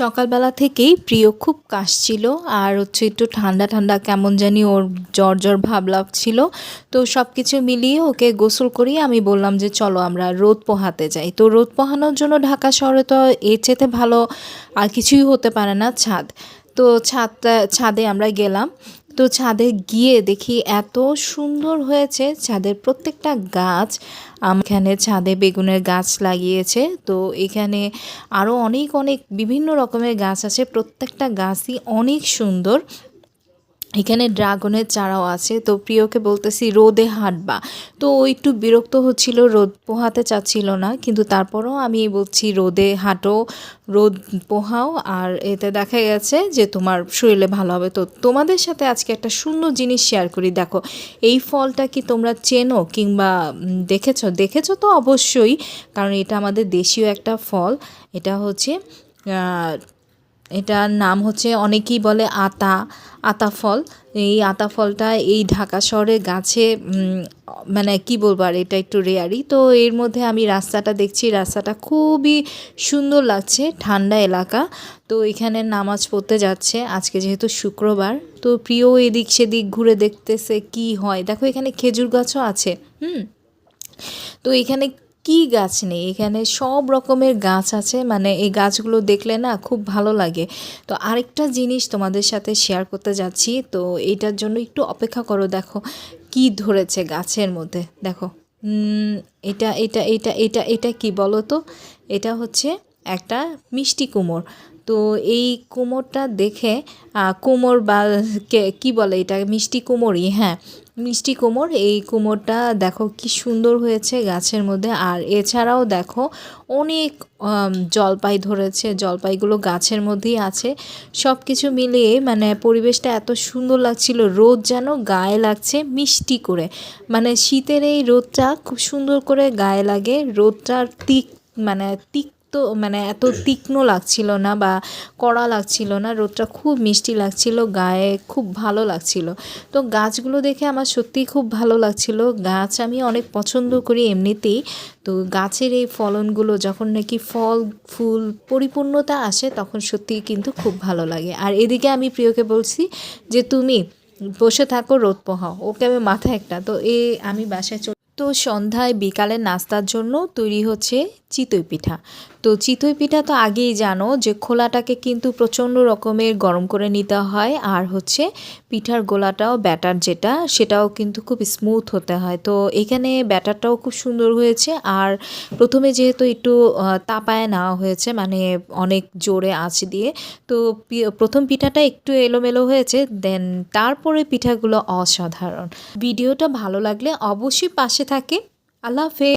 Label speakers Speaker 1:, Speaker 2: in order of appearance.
Speaker 1: সকালবেলা থেকেই প্রিয় খুব কাশছিল আর হচ্ছে একটু ঠান্ডা ঠান্ডা কেমন জানি ওর জ্বর জ্বর ভাব লাগছিল। তো সব কিছু মিলিয়ে ওকে গোসল করিয়ে আমি বললাম যে চলো আমরা রোদ পোহাতে যাই। তো রোদ পোহানোর জন্য ঢাকা শহরে তো এর চেতে ভালো আর কিছুই হতে পারে না ছাদ। তো ছাদটা, ছাদে আমরা গেলাম। তো ছাদে গিয়ে দেখি এত সুন্দর হয়েছে ছাদের প্রত্যেকটা গাছ। এখানে ছাদে বেগুনের গাছ লাগিয়েছে। তো এখানে আরও অনেক অনেক বিভিন্ন রকমের গাছ আছে। প্রত্যেকটা গাছই অনেক সুন্দর। এখানে ড্রাগনের চারাও আছে। তো প্রিয়কে বলতেছি, রোদে হাঁটবা। তো ও একটু বিরক্ত হচ্ছিল, রোদ পোহাতে চাচ্ছিল না। কিন্তু তারপরও আমি বলছি, রোদে হাঁটো, রোদ পোহাও। আর এতে দেখা গেছে যে তোমার শরীরে ভালো হবে। তো তোমাদের সাথে আজকে একটা সুন্দর জিনিস শেয়ার করি। দেখো, এই ফলটা কি তোমরা চেনো কিংবা দেখেছ? দেখেছ তো অবশ্যই, কারণ এটা আমাদের দেশীয় একটা ফল। এটা হচ্ছে এটার নাম হচ্ছে, অনেকেই বলে আতা আতা ফল এই আতা ফলটা এই ঢাকা শহরে গাছে মানে কি বলব আর, এটা একটু রেয়ারি তো এর মধ্যে আমি রাস্তাটা দেখছি, রাস্তাটা খুবই সুন্দর লাগছে, ঠান্ডা এলাকা। তো এখানে নামাজ পড়তে যাচ্ছে, আজকে যেহেতু শুক্রবার। তো প্রিয় এদিক সেদিক ঘুরে দেখতেছে কি হয়। দেখো এখানে খেজুর গাছও আছে, হুম? তো এখানে কি গাছ নেই? এখানে সব রকমের গাছ আছে। মানে এই গাছগুলো দেখলে না খুব ভালো লাগে। তো আরেকটা জিনিস তোমাদের সাথে শেয়ার করতে যাচ্ছি। তো এটার জন্য একটু অপেক্ষা করো, দেখো কি ধরেছে গাছের মধ্যে। দেখো এটা এটা এটা এটা এটা কি বলো তো? এটা হচ্ছে একটা মিষ্টি কুমোর। তো এই কুমোরটা দেখে কুমোর বা কে- বলে এটা? মিষ্টি কুমোরই হ্যাঁ। মিষ্টি কুমোর, এই কুমোরটা দেখো কি সুন্দর হয়েছে গাছের মধ্যে। আর এছাড়াও দেখো অনেক জলপাই ধরেছে, জলপাইগুলো গাছের মধ্যেই আছে। সব কিছু মিলিয়ে মানে পরিবেশটা এত সুন্দর লাগছিল, রোদ যেন গায়ে লাগছে মিষ্টি করে। মানে শীতের এই রোদটা খুব সুন্দর করে গায়ে লাগে, রোদটার তিক মানে তিক্ত মানে এত তীক্ষ্ণ লাগছিল না বা কড়া লাগছিল না, রোদটা খুব মিষ্টি লাগছিল, গায়ে খুব ভালো লাগছিল। তো গাছগুলো দেখে আমার সত্যিই খুব ভালো লাগছিল। গাছ আমি অনেক পছন্দ করি এমনিতেই। তো গাছের এই ফলনগুলো যখন নাকি ফল, ফুল পরিপূর্ণতা আসে তখন সত্যিই কিন্তু খুব ভালো লাগে। আর এদিকে আমি প্রিয়কে বলছি যে, তুমি বসে থাকো, রোদ পোহাও। ওকে আমি মাথায় একটা, তো এ আমি বাসায় চলে তো সন্ধ্যায় বিকালে নাস্তার জন্য তৈরি হচ্ছে চিতই পিঠা। তো চিতই পিঠা তো আগেই জানো যে খোলাটাকে কিন্তু প্রচণ্ড রকমের গরম করে নিতে হয়। আর হচ্ছে পিঠার গোলাটাও ব্যাটার যেটা, সেটাও কিন্তু খুব স্মুথ হতে হয়। তো এখানে ব্যাটারটাও খুব সুন্দর হয়েছে। আর প্রথমে যেহেতু একটু তাপায় নেওয়া হয়েছে মানে অনেক জোরে আঁচ দিয়ে, তো প্রথম পিঠাটা একটু এলোমেলো হয়েছে, দেন তারপরে পিঠাগুলো অসাধারণ। ভিডিওটা ভালো লাগলে অবশ্যই পাশে থাকে। আল্লাহ হাফেজ।